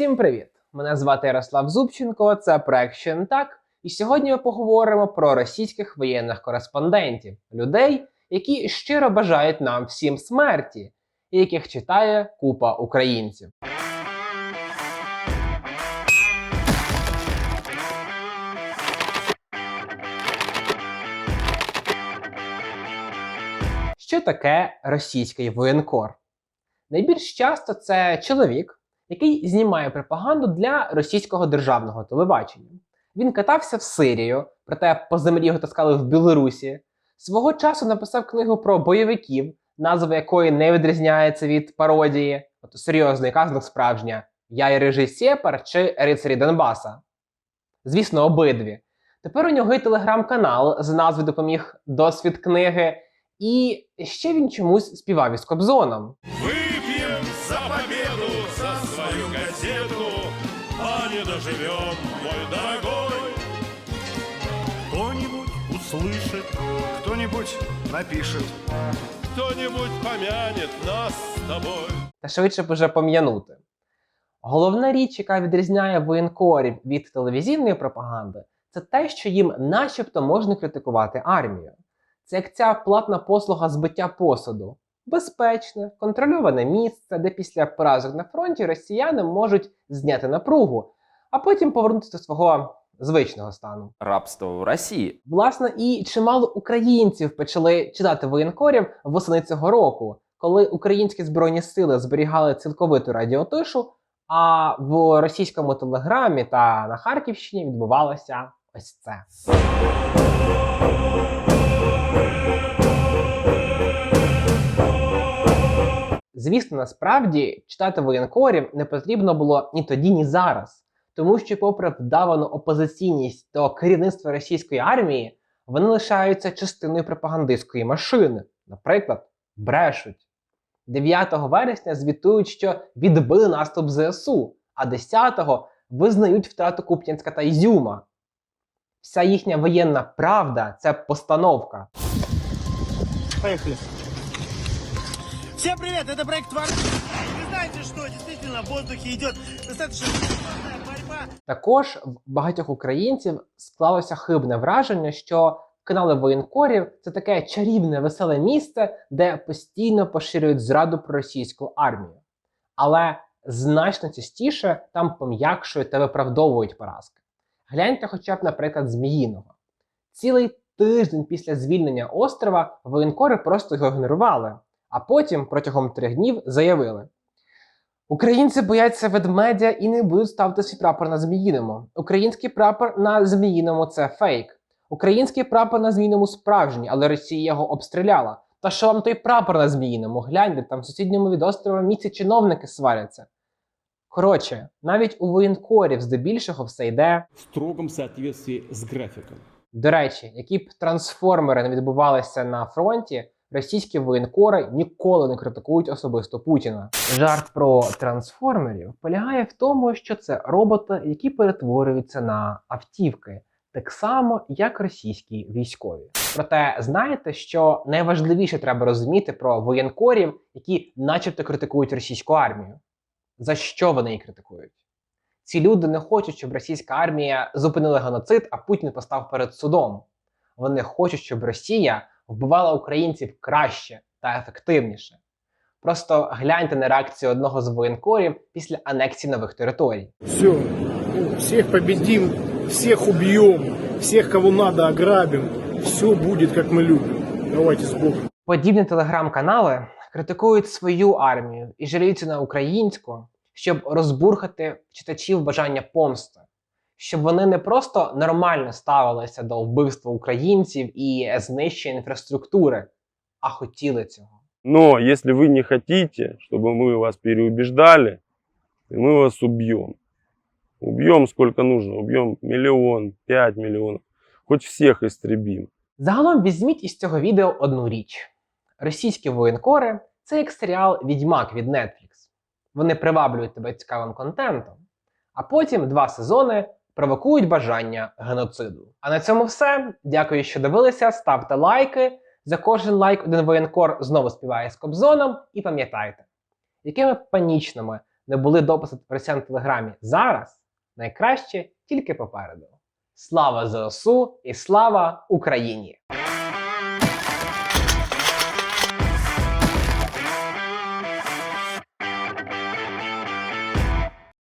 Всім привіт! Мене звати Ярослав Зубченко, це проект «Ще так. І сьогодні ми поговоримо про російських воєнних кореспондентів, людей, які щиро бажають нам всім смерті, і яких читає купа українців. Що таке російський воєнкор? Найбільш часто це чоловік, який знімає пропаганду для російського державного телебачення. Він катався в Сирію, проте по землі його таскали в Білорусі. Свого часу написав книгу про бойовиків, назва якої не відрізняється від пародії, серйозно, яка з них справжня Я і Сєпар чи Рицарі Донбаса. Звісно, обидві. Тепер у нього є телеграм-канал з назвою допоміг досвід книги, і ще він чомусь співав із Кобзоном. Выпьем за победу, свою газету, а не доживем, мой дорогой. Кто-нибудь услышит, кто-нибудь напишет. Кто-нибудь помянет нас с тобой. та швидше б уже пом'янути. Головна річ, яка відрізняє воєнкорів від телевізійної пропаганди, це те, що їм начебто можна критикувати армію. Це як ця платна послуга збиття посуду. Безпечне, контрольоване місце, де після поразок на фронті росіяни можуть зняти напругу, а потім повернутися до свого звичного стану. рабства в России. Власне, і чимало українців почали читати воєнкорів восени цього року, коли українські збройні сили зберігали цілковиту радіотишу, а в російському телеграмі та на Харківщині відбувалося ось це. Звісно, насправді читати воєнкорів не потрібно було ні тоді, ні зараз, тому що, попри вдавану опозиційність до керівництва російської армії, вони лишаються частиною пропагандистської машини. Наприклад, брешуть. 9 вересня звітують, що відбили наступ ЗСУ, а 10-го визнають втрату Куп'янська та Ізюма. Вся їхня воєнна правда це постановка. Поехали. Всем привет, это проект Тварь. Вы знаете, что действительно в воздухе идет достаточно борьба. Також в багатьох українців склалося хибне враження, що канали воєнкорів це таке чарівне, веселе місце, де постійно поширюють зраду про російську армію. Але значно частіше там пом'якшують та виправдовують поразки. Гляньте хоча б, наприклад, Зміїного. Цілий тиждень після звільнення острова воєнкори просто його ігнорували, а потім протягом трьох днів заявили: Українці бояться ведмедя і не будуть ставити свій прапор на Зміїному. Український прапор на Зміїному це фейк. Український прапор на Зміїному справжній, але Росія його обстріляла. Та що вам той прапор на Зміїному? Гляньте, там в сусідньому від острова місці чиновники сваряться. Коротше, навіть у воєнкорів здебільшого все йде. в строгом соответствии с графиком. До речі, які б трансформери не відбувалися на фронті, російські воєнкори ніколи не критикують особисто Путіна. Жарт про трансформерів полягає в тому, що це роботи, які перетворюються на автівки, так само як російські військові. Проте знаєте, що найважливіше треба розуміти про воєнкорів, які, начебто, критикують російську армію. За що вони її критикують? Ці люди не хочуть, щоб російська армія зупинила геноцид, а Путін постав перед судом. Вони хочуть, щоб Росія вбивала українців краще та ефективніше. Просто гляньте на реакцію одного з воєнкорів після анексії нових територій. Все, всех победим, всех убьем, всех, кого надо, ограбим. Все будет, как мы любим. Давайте с Богом. Подібні телеграм-канали критикують свою армію і жаліються на українську, щоб розбурхати читачів бажання помсти, щоб вони не просто нормально ставилися до вбивства українців і знищення інфраструктури, а хотіли цього. Но если вы не хотите, чтобы мы вас переубеждали, мы вас убьем. Убьем сколько нужно, убьем миллион, пять миллионов, хоть всех истребим. Загалом візьміть із цього відео одну річ: російські воєнкори це як серіал Відьмак від Netflix. Вони приваблюють тебе цікавим контентом, а потім два сезони провокують бажання геноциду. А на цьому все. Дякую, що дивилися. Ставте лайки. За кожен лайк один воєнкор знову співає з Кобзоном. І пам'ятайте, якими панічними не були дописи росіян в телеграмі зараз, найкраще тільки попереду. Слава ЗСУ і слава Україні!